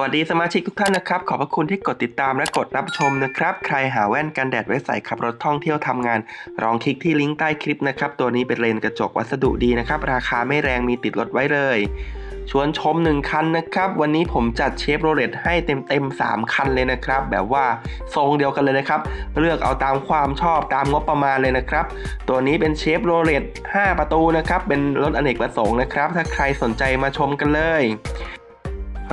สวัสดีสมาชิกทุกท่านนะครับ ขอบพระคุณที่กดติดตามและกดรับชมนะครับ ใครหาแว่นกันแดดไว้ใส่ขับรถท่องเที่ยวทำงาน ลองคลิกที่ลิงก์ใต้คลิปนะครับ ตัวนี้เป็นเลนกระจกวัสดุดีนะครับ ราคาไม่แรงมีติดรถไว้เลย ชวนชม 1 คันนะครับ วันนี้ผมจัดเชฟโรเลตให้เต็มๆ 3 คันเลยนะครับ แบบว่าทรงเดียวกันเลยนะครับ เลือกเอาตามความชอบตามงบประมาณเลยนะครับ ตัวนี้เป็นเชฟโรเลต5ประตูนะครับ เป็นรถอเนกประสงค์นะครับ ถ้าใครสนใจมาชมกันเลย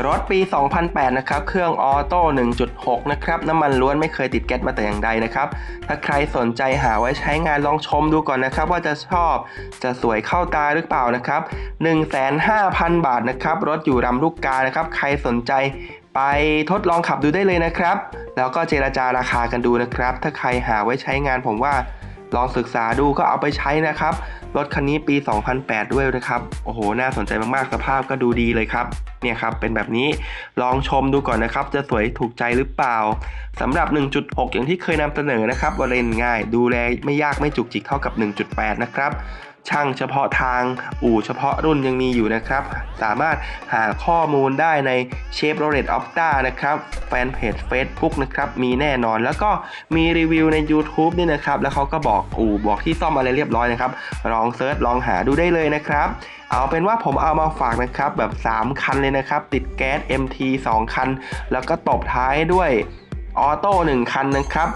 รถปี 2008 นะครับ เครื่องออโต้ 1.6 นะครับ น้ำมันล้วนไม่เคยติดแก๊สมาแต่อย่างใดนะครับ ถ้าใครสนใจหาไว้ใช้งานลองชมดูก่อนนะครับ ว่าจะชอบจะสวยเข้าตาหรือเปล่านะครับ 1,500,000 บาทนะครับ รถอยู่รำลูกกานะครับ ใครสนใจไปทดลองขับดูได้เลยนะครับ แล้วก็เจราจาราคากันดูนะครับ ถ้าใครหาไว้ใช้งานผมว่า ลองศึกษาดูก็เอาไปใช้นะครับ รถคันนี้ปี 2008 ด้วยนะครับ โอ้โห น่าสนใจมากๆ สภาพก็ดูดีเลยครับ เนี่ยครับ เป็นแบบนี้ ลองชมดูก่อนนะครับ จะสวยถูกใจหรือเปล่า สำหรับ 1.6 อย่างที่เคยนำเสนอนะครับวาเลนง่าย ดูแลไม่ยากไม่จุกจิกเท่ากับ 1.8 นะครับ ช่างเฉพาะทาง อู่เฉพาะรุ่นยังมีอยู่นะครับ สามารถหาข้อมูลได้ในเชฟโรเลตออฟตานะครับแฟนเพจ Facebook นะครับมีแน่นอนแล้วก็มีรีวิวใน YouTube ด้วยนะครับ แล้วเขาก็บอกอู่บอกที่ซ่อมอะไรเรียบร้อยนะครับ ลองเซิร์ชลองหาดูได้เลยนะครับเอาเป็นว่าผมเอามาฝากนะครับแบบ 3 คันเลยนะครับ ติดแก๊ส MT 2 คัน แล้วก็ตบท้ายด้วย ออโต้หนึ่งคันนะครับ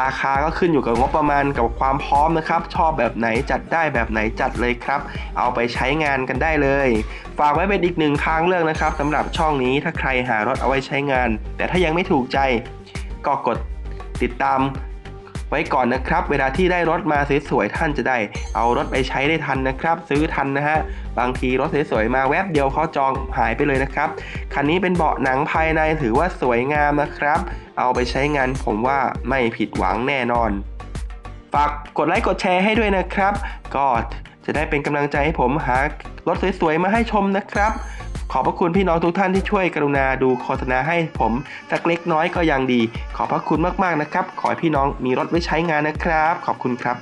ราคาก็ขึ้นอยู่กับงบประมาณกับความพร้อมนะครับ ชอบแบบไหนจัดได้แบบไหนจัดเลยครับ เอาไปใช้งานกันได้เลย ฝากไว้เป็นอีกหนึ่งทางเลือกนะครับสำหรับช่องนี้ถ้าใครหารถเอาไว้ใช้งาน แต่ถ้ายังไม่ถูกใจก็กดติดตาม ไว้ก่อนนะครับ เวลาที่ได้รถมาสวยๆท่านจะได้ เอารถไปใช้ได้ทันนะครับ ซื้อทันนะฮะบางทีรถสวยๆมาแวบเดียวเขาจองหายไปเลยนะครับคันนี้เป็นเบาะหนังภายในถือว่าสวยงามนะครับ เอาไปใช้งานผมว่าไม่ผิดหวังแน่นอน ฝากกดไลค์กดแชร์ให้ด้วยนะครับ ก็จะได้เป็นกำลังใจให้ผมหารถสวยๆมาให้ชมนะครับ ขอบพระคุณพี่น้องทุกท่านที่ช่วยกรุณาดูโฆษณาให้ผมสักเล็กน้อยก็ยังดี ขอบพระคุณมากๆนะครับ ขอให้พี่น้องมีรถไว้ใช้งานนะครับ ขอบคุณครับ